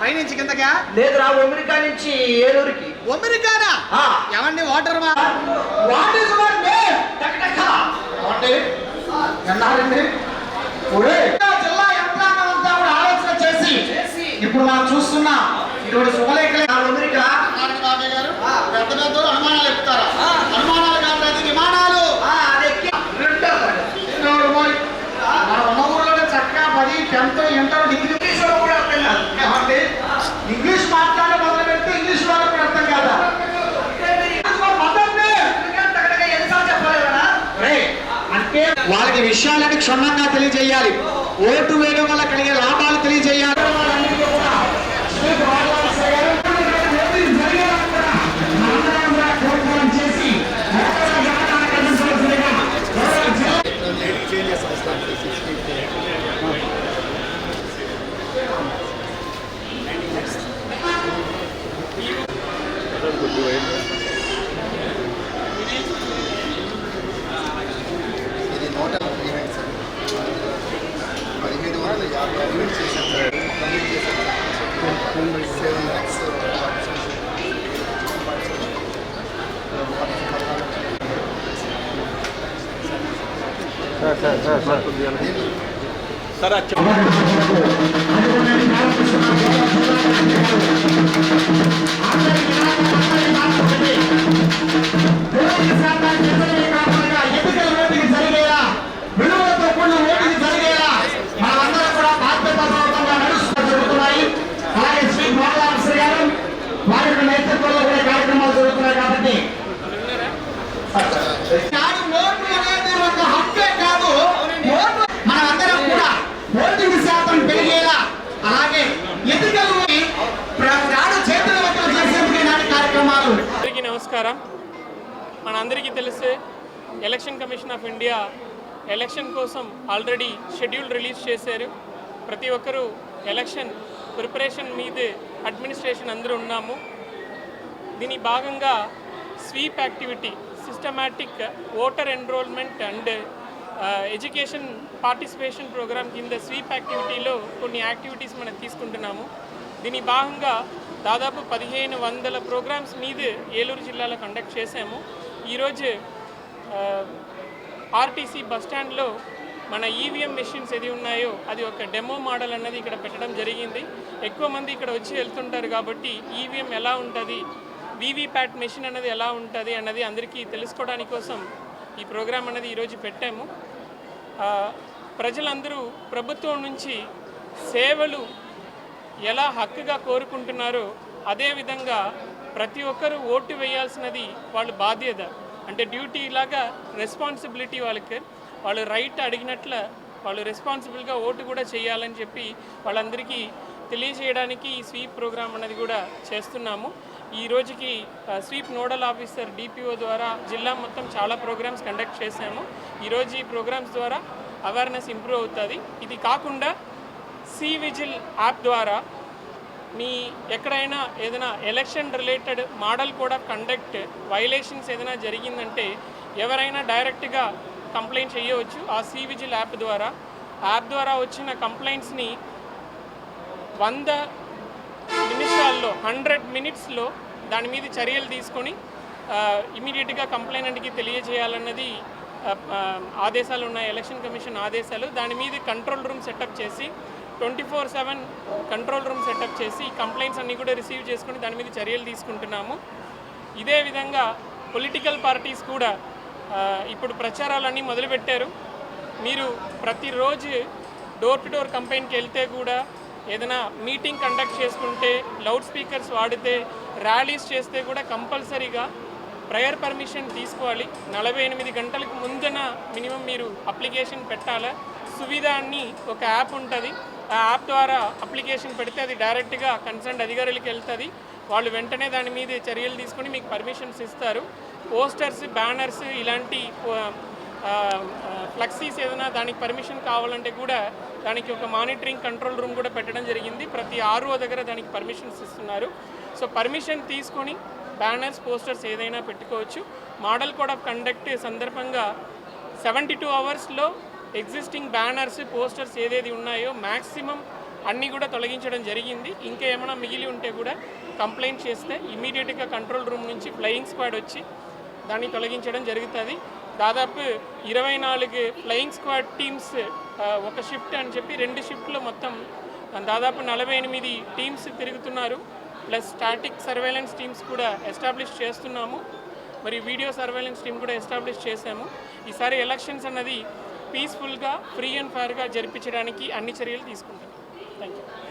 పైనుంచి కిందకా? లేదురా అమెరికా నుంచి ఏలూరుకి. అమెరికానా? ఆ. ఎవండి వాటర్ మా? వాట్ ఇస్ యువర్ నేమ్ టకటక అంటే ఎన్నారండి? ఒరే. జిల్లా యంత్రాంగం అంతా కూడా ఆలోచన చేసి. ఇప్పుడు మనం చూస్తున్నా ఇటువంటి శుభలేఖలే. ఆ అమెరికా. బాబాయ్ గారు పెద్ద పెద్ద అనుమానాలు చెప్తారా వాళ్ళకి విషయాలని క్షుణ్ణంగా తెలియజేయాలి. ఓటు వేయడం వల్ల కలిగే లాభాలు తెలియజేయాలి. ఇది పదిహేడు వందల యాభై ఈవెంట్స్ చేశాం సార్ కంప్లీట్ చేశాం సార్ సెవెన్ ల్యాక్స్ నాడు నమస్కారం. మనందరికీ తెలిసే election commission of India election కోసం ఆల్రెడీ షెడ్యూల్ రిలీజ్ చేశారు. ప్రతి ఒక్కరూ ఎలక్షన్ ప్రిపరేషన్ మీదే అడ్మినిస్ట్రేషన్ అందరూ ఉన్నాము. దీని భాగంగా sweep activity systematic voter enrolment and education participation programme కింద స్వీప్ యాక్టివిటీలో కొన్ని యాక్టివిటీస్ మనం తీసుకుంటున్నాము. దీని భాగంగా దాదాపు పదిహేను వందల ప్రోగ్రామ్స్ మీద ఏలూరు జిల్లాలో కండక్ట్ చేశాము. ఈరోజు ఆర్టీసీ బస్టాండ్లో మన ఈవీఎం మెషిన్స్ ఏది ఉన్నాయో అది ఒక డెమో మోడల్ అన్నది ఇక్కడ పెట్టడం జరిగింది. ఎక్కువ మంది ఇక్కడ వచ్చి వెళ్తుంటారు కాబట్టి ఈవీఎం ఎలా ఉంటుంది వీవీప్యాట్ మెషిన్ అనేది ఎలా ఉంటుంది అన్నది అందరికీ తెలుసుకోవడానికి కోసం ఈ ప్రోగ్రాం అనేది ఈరోజు పెట్టాము. ప్రజలందరూ ప్రభుత్వం నుంచి సేవలు ఎలా హక్కుగా కోరుకుంటున్నారో అదేవిధంగా ప్రతి ఒక్కరూ ఓటు వేయాల్సినది వాళ్ళ బాధ్యత. అంటే డ్యూటీ లాగా రెస్పాన్సిబిలిటీ వాళ్ళకి వాళ్ళు రైట్ అడిగినట్ల వాళ్ళు రెస్పాన్సిబుల్గా ఓటు కూడా చేయాలని చెప్పి వాళ్ళందరికీ తెలియజేయడానికి ఈ స్వీప్ ప్రోగ్రామ్ అనేది కూడా చేస్తున్నాము. ఈ రోజుకి స్వీప్ నోడల్ ఆఫీసర్ డిపిఓ ద్వారా జిల్లా మొత్తం చాలా ప్రోగ్రామ్స్ కండక్ట్ చేశాము. ఈరోజు ఈ ప్రోగ్రామ్స్ ద్వారా అవేర్నెస్ ఇంప్రూవ్ అవుతుంది. ఇది కాకుండా సి విజిల్ యాప్ ద్వారా మీ ఎక్కడైనా ఏదైనా ఎలక్షన్ రిలేటెడ్ మోడల్ కూడా కండక్ట్ వైలేషన్స్ ఏదైనా జరిగిందంటే ఎవరైనా డైరెక్ట్గా కంప్లైంట్ చేయవచ్చు. ఆ సి విజిల్ యాప్ ద్వారా. యాప్ ద్వారా వచ్చిన కంప్లైంట్స్ని వంద నిమిషాల్లో హండ్రెడ్ మినిట్స్లో దాని మీద చర్యలు తీసుకొని ఇమీడియట్గా కంప్లైంట్కి తెలియజేయాలన్నది ఆదేశాలు ఉన్నాయి. ఎలక్షన్ కమిషన్ ఆదేశాలు. దాని మీద కంట్రోల్ రూమ్ సెటప్ చేసి twenty four seven control room setup చేసి కంప్లైంట్స్ అన్నీ కూడా రిసీవ్ చేసుకుని దాని మీద చర్యలు తీసుకుంటున్నాము. ఇదే విధంగా పొలిటికల్ పార్టీస్ కూడా ఇప్పుడు ప్రచారాలన్నీ మొదలుపెట్టారు. మీరు ప్రతిరోజు డోర్ టు డోర్ కంపెయిన్కి వెళ్తే కూడా ఏదైనా మీటింగ్ కండక్ట్ చేసుకుంటే లౌడ్ స్పీకర్స్ వాడితే ర్యాలీస్ చేస్తే కూడా కంపల్సరీగా ప్రయర్ పర్మిషన్ తీసుకోవాలి. నలభై ఎనిమిది గంటలకు ముందున మినిమం మీరు అప్లికేషన్ పెట్టాలా? సువిధ అని ఒక యాప్ ఉంటుంది. ఆ యాప్ ద్వారా అప్లికేషన్ పెడితే అది డైరెక్ట్గా కన్సర్న్ అధికారులకి వెళ్తుంది. వాళ్ళు వెంటనే దాని మీద చర్యలు తీసుకొని మీకు పర్మిషన్స్ ఇస్తారు. పోస్టర్స్ బ్యానర్స్ ఇలాంటి ఫ్లెక్సీస్ ఏదైనా దానికి పర్మిషన్ కావాలంటే కూడా దానికి ఒక మానిటరింగ్ కంట్రోల్ రూమ్ కూడా పెట్టడం జరిగింది. ప్రతి ఆర్ఓ దగ్గర దానికి పర్మిషన్స్ ఇస్తున్నారు. సో పర్మిషన్ తీసుకొని బ్యానర్స్ పోస్టర్స్ ఏదైనా పెట్టుకోవచ్చు. మోడల్ కోడ్ ఆఫ్ కండక్ట్ సందర్భంగా సెవెంటీ టూ అవర్స్లో ఎగ్జిస్టింగ్ బ్యానర్స్ పోస్టర్స్ ఏదేది ఉన్నాయో మ్యాక్సిమం అన్నీ కూడా తొలగించడం జరిగింది. ఇంకా ఏమైనా మిగిలి ఉంటే కూడా కంప్లైంట్ చేస్తే ఇమీడియట్గా కంట్రోల్ రూమ్ నుంచి ఫ్లయింగ్ స్క్వాడ్ వచ్చి దాన్ని తొలగించడం జరుగుతుంది. దాదాపు ఇరవై నాలుగు ఫ్లయింగ్ స్క్వాడ్ టీమ్స్ ఒక షిఫ్ట్ అని చెప్పి రెండు షిఫ్ట్లో మొత్తం దాదాపు నలభై ఎనిమిది టీమ్స్ తిరుగుతున్నారు. ప్లస్ స్టాటిక్ సర్వేలెన్స్ టీమ్స్ కూడా ఎస్టాబ్లిష్ చేస్తున్నాము. మరి వీడియో సర్వేలెన్స్ టీం కూడా ఎస్టాబ్లిష్ చేశాము. ఈసారి ఎలక్షన్స్ అన్నది పీస్ఫుల్గా ఫ్రీ అండ్ ఫైర్గా జరిపించడానికి అన్ని చర్యలు తీసుకుంటాం. Thank you